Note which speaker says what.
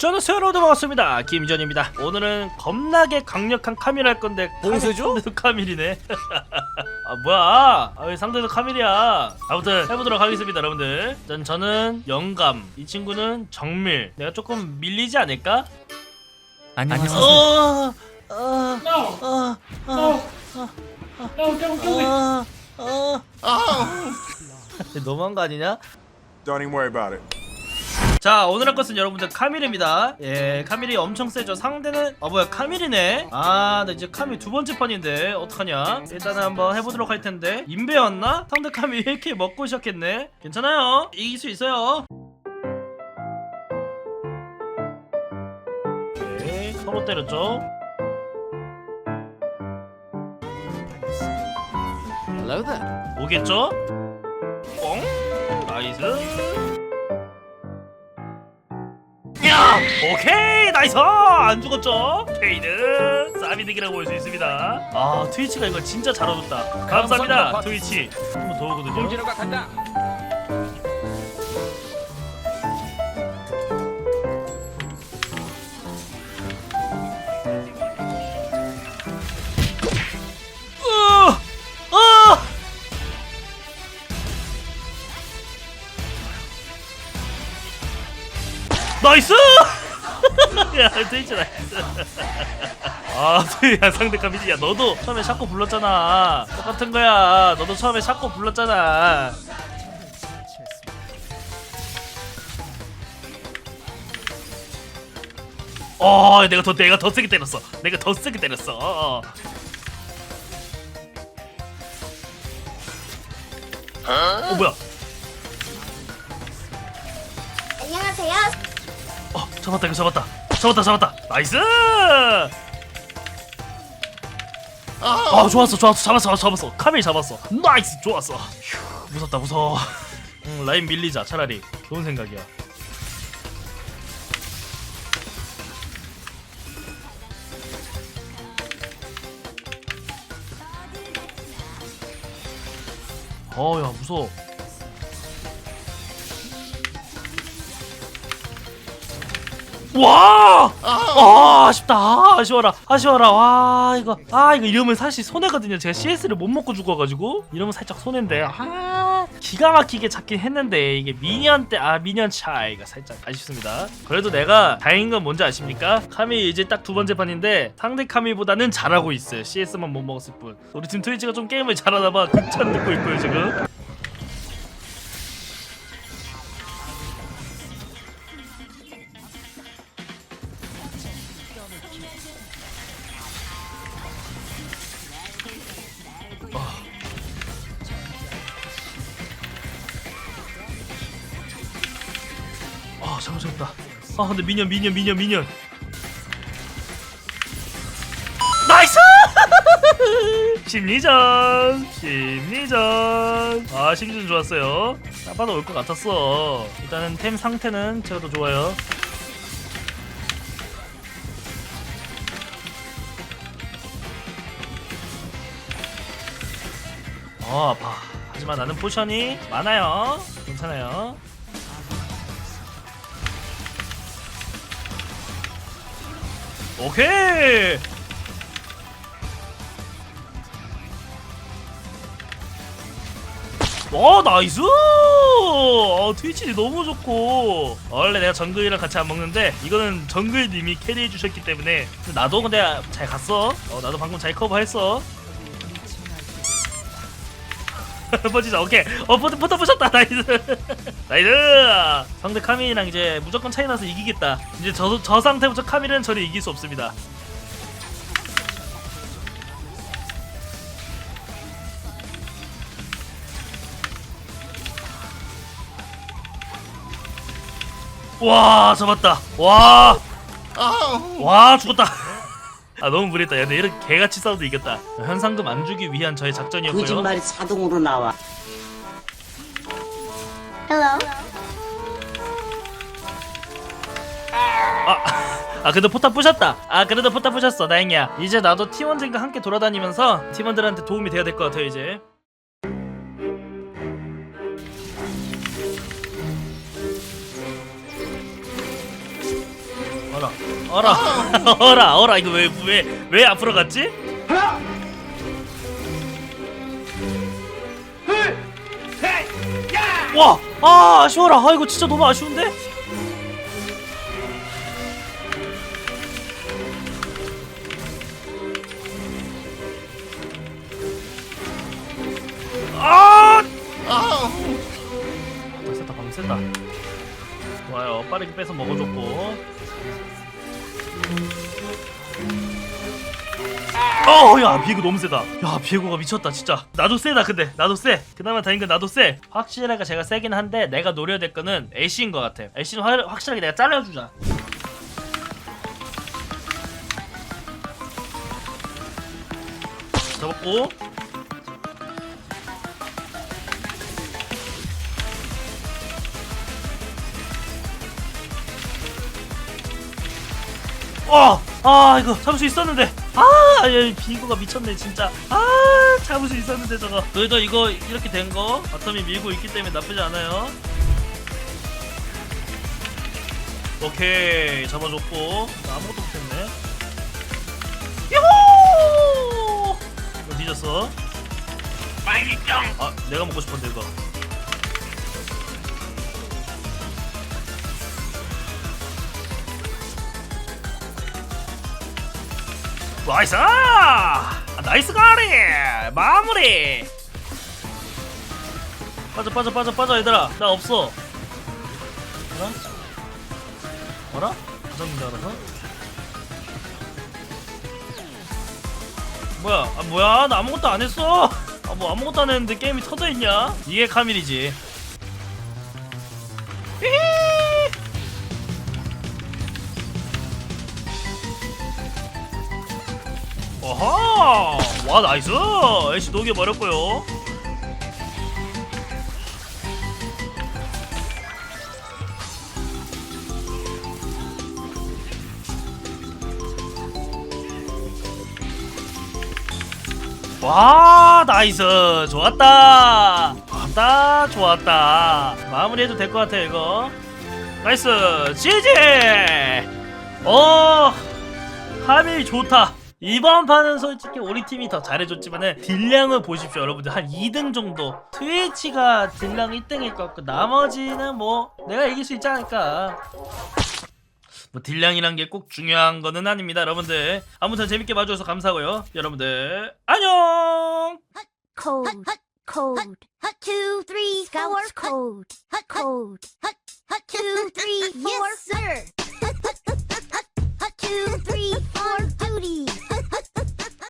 Speaker 1: 저는 새로도 반갑습니다 김전입니다 오늘은 겁나게 강력한 카밀 할 건데
Speaker 2: 봉수죠?
Speaker 1: 상대도 카밀이네 아 뭐야 아, 왜 상대도 카밀이야 아무튼 해보도록 하겠습니다 여러분들 전, 저는 영감 이 친구는 정밀 내가 조금 밀리지 않을까?
Speaker 2: 안녕하세요.
Speaker 1: 어, 어! 어,
Speaker 3: No! No, don't do it!
Speaker 1: 어, 어. 너무한 거 아니냐?
Speaker 4: Don't even worry about it.
Speaker 1: 자 오늘 할 것은 여러분들 카밀입니다. 예 카밀이 엄청 세죠. 상대는 아 뭐야 카밀이네? 아나 이제 카밀 두 번째 판인데 어떡하냐? 일단은 한번 해보도록 할 텐데. 인베였나? 상대 카밀 이렇게 먹고 시작했네. 괜찮아요? 이길 수 있어요. 오케이 서로 때렸죠?
Speaker 2: Hello there.
Speaker 1: 오겠죠? 뻥 나이스 야! 오케이 나이스! 안 죽었죠? 케이드 사비득이라고 볼 수 있습니다. 아 트위치가 이걸 진짜 잘 얻었다. 감사합니다 트위치. 한 번 더 오거든요.
Speaker 2: 홍진호가 간다.
Speaker 1: 나이스! 야, 트위치 나이스. 아, 야, 상대 카미지. 야, 너도 처음에 샤코 불렀잖아. 똑같은 거야. 너도 처음에 샤코 불렀잖아. 어, 내가 더 내가 더 세게 때렸어. 내가 더 세게 때렸어. 어, 어. 어 뭐야?
Speaker 5: 안녕하세요.
Speaker 1: 어 잡았다 이거 잡았다. 잡았다 잡았다. 나이스! 아 좋았어 좋았어. 잡았어 잡았어 카밀 잡았어. 나이스 좋았어. 휴, 무섭다 무서워. 음, 라인 밀리자 차라리. 좋은 생각이야. 어야 무서워 와! 아, 아쉽다. 아, 아쉬워라. 아쉬워라. 와, 이거. 아, 이거 이러면 사실 손해거든요. 제가 CS를 못 먹고 죽어가지고. 이러면 살짝 손해인데. 아, 기가 막히게 잡긴 했는데, 이게 미니언 때, 아, 미니언 차이가 살짝 아쉽습니다. 그래도 내가 다행인 건 뭔지 아십니까? 카미 이제 딱 두 번째 판인데, 상대 카미보다는 잘하고 있어요. CS만 못 먹었을 뿐. 우리 팀 트위치가 좀 게임을 잘하나봐. 극찬 듣고 있고요, 지금. 잠깐 아 근데 미니언 미니언 미니언 미니언 나이스! 심리전 심리전. 아 심리전 좋았어요. 딱 봐도 올 것 같았어. 일단은 템 상태는 제가 더 좋아요. 어 아파. 하지만 나는 포션이 많아요. 괜찮아요 오케이. 와 나이스! 어, 트위치 너무 좋고 원래 내가 정글이랑 같이 안 먹는데 이거는 정글님이 캐리해 주셨기 때문에 나도 근데 잘 갔어 어, 나도 방금 잘 커버했어 버지자 오케이. 어 포트 포트 부셨다. 나이스. 나이스. 상대 카밀이랑 이제 무조건 차이 나서 이기겠다. 이제 저, 저 상태부터 카밀은 저를 이길 수 없습니다. 와 잡았다. 와와 죽었다 아 너무 무리했다. 야 근데 이렇게 개같이 싸워도 이겼다. 현상금 안 주기 위한 저의 작전이었고요.
Speaker 6: 거짓말이 자동으로 나와.
Speaker 5: Hello.
Speaker 1: 아 그래도 포탑 부셨다. 아 그래도 포탑 부셨어. 다행이야. 이제 나도 팀원들과 함께 돌아다니면서 팀원들한테 도움이 돼야 될 것 같아 이제 어라 어라 어라 이거 왜 왜 왜 앞으로 갔지?
Speaker 3: 하나 둘셋야
Speaker 1: 와! 아 아쉬워라 아 이거 진짜 너무 아쉬운데? 아! 방셌다 방셌다 좋아요 빠르게 빼서 먹어줬고 어 야 비에고 너무 세다. 야 비에고가 미쳤다 진짜. 나도 세다 근데. 나도 세. 그나마 다행인 건 나도 세. 확실하게 제가 세긴 한데 내가 노려야 될 거는 애쉬인 것 같아 애쉬는 확, 확실하게 내가 잘라주자. 잡았고. 어! 아 이거 잡을 수 있었는데 아 야, 비고가 미쳤네 진짜. 아 잡을 수 있었는데 저거. 그래도 이거 이렇게 된 거 바텀이 밀고 있기 때문에 나쁘지 않아요. 오케이 잡아줬고. 나 아무것도 못했네. 야호! 이거 뒤졌어. 아 내가 먹고 싶었는데 이거 나이스! 아, 나이스 가리! 마무리! 빠져 빠져 빠져 빠져 얘들아 나 없어 어라? 어라? 부정인데 알아서? 뭐야 아 뭐야 나 아무것도 안 했어 아 뭐 아무것도 안 했는데 게임이 터져 있냐 이게 카밀이지 어하! 와 나이스! 애쉬 녹여버렸고요. 와 나이스. 좋았다. 좋았다 좋았다. 마무리해도 될 것 같아 이거. 나이스. 지지! 어 하밀 좋다 이번 판은 솔직히 우리 팀이 더 잘해줬지만은 딜량을 보십시오 여러분들 한 2등 정도 트위치가 딜량 1등일 것 같고 나머지는 뭐 내가 이길 수 있지 않을까 뭐 딜량이란 게 꼭 중요한 거는 아닙니다 여러분들 아무튼 재밌게 봐주셔서 감사하고요 여러분들 안녕
Speaker 5: Code. Code. Two, three, four. Code. Code. Two, three, four. Yes, sir. two, three, four, booty. duty.